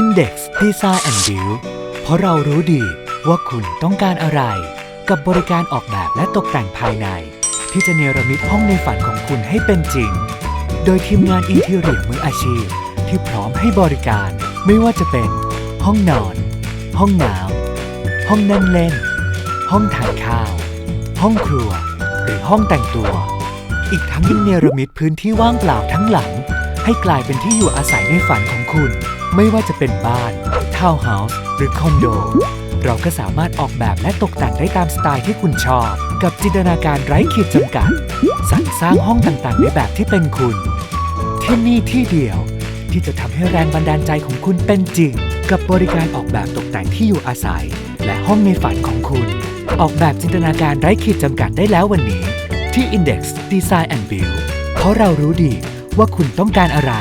Index Design and Build เพราะเรารู้ดีว่าคุณต้องการอะไร กับบริการออกแบบและตกแต่งภายใน ที่จะเนรมิตห้องในฝันของคุณให้เป็นจริง โดยทีมงานอินทีเรียมืออาชีพ ที่พร้อมให้บริการ ไม่ว่าจะเป็น ห้องนอน ห้องน้ำห้องนั่งเล่น ห้องทานข้าว ห้องครัว หรือห้องแต่งตัว อีกทั้งยังเนรมิตพื้นที่ว่างเปล่าทั้งหลัง ให้กลายเป็นที่อยู่อาศัยในฝันของคุณ ไม่ว่าจะเป็นบ้าน ทาวน์เฮาส์ หรือคอนโด เราก็สามารถออกแบบและตกแต่งได้ตามสไตล์ที่คุณชอบ กับจินตนาการไร้ขีดจำกัด สรรสร้างห้องต่างๆ ในแบบที่เป็นคุณ ที่นี่ที่เดียว ที่จะทำให้แรงบันดาลใจของคุณเป็นจริง กับบริการออกแบบตกแต่งที่อยู่อาศัย และห้องในฝันของคุณ ออกแบบจินตนาการไร้ขีดจำกัดได้แล้ววันนี้ ที่ Index Design and Build เพราะเรารู้ดีว่าคุณต้องการอะไร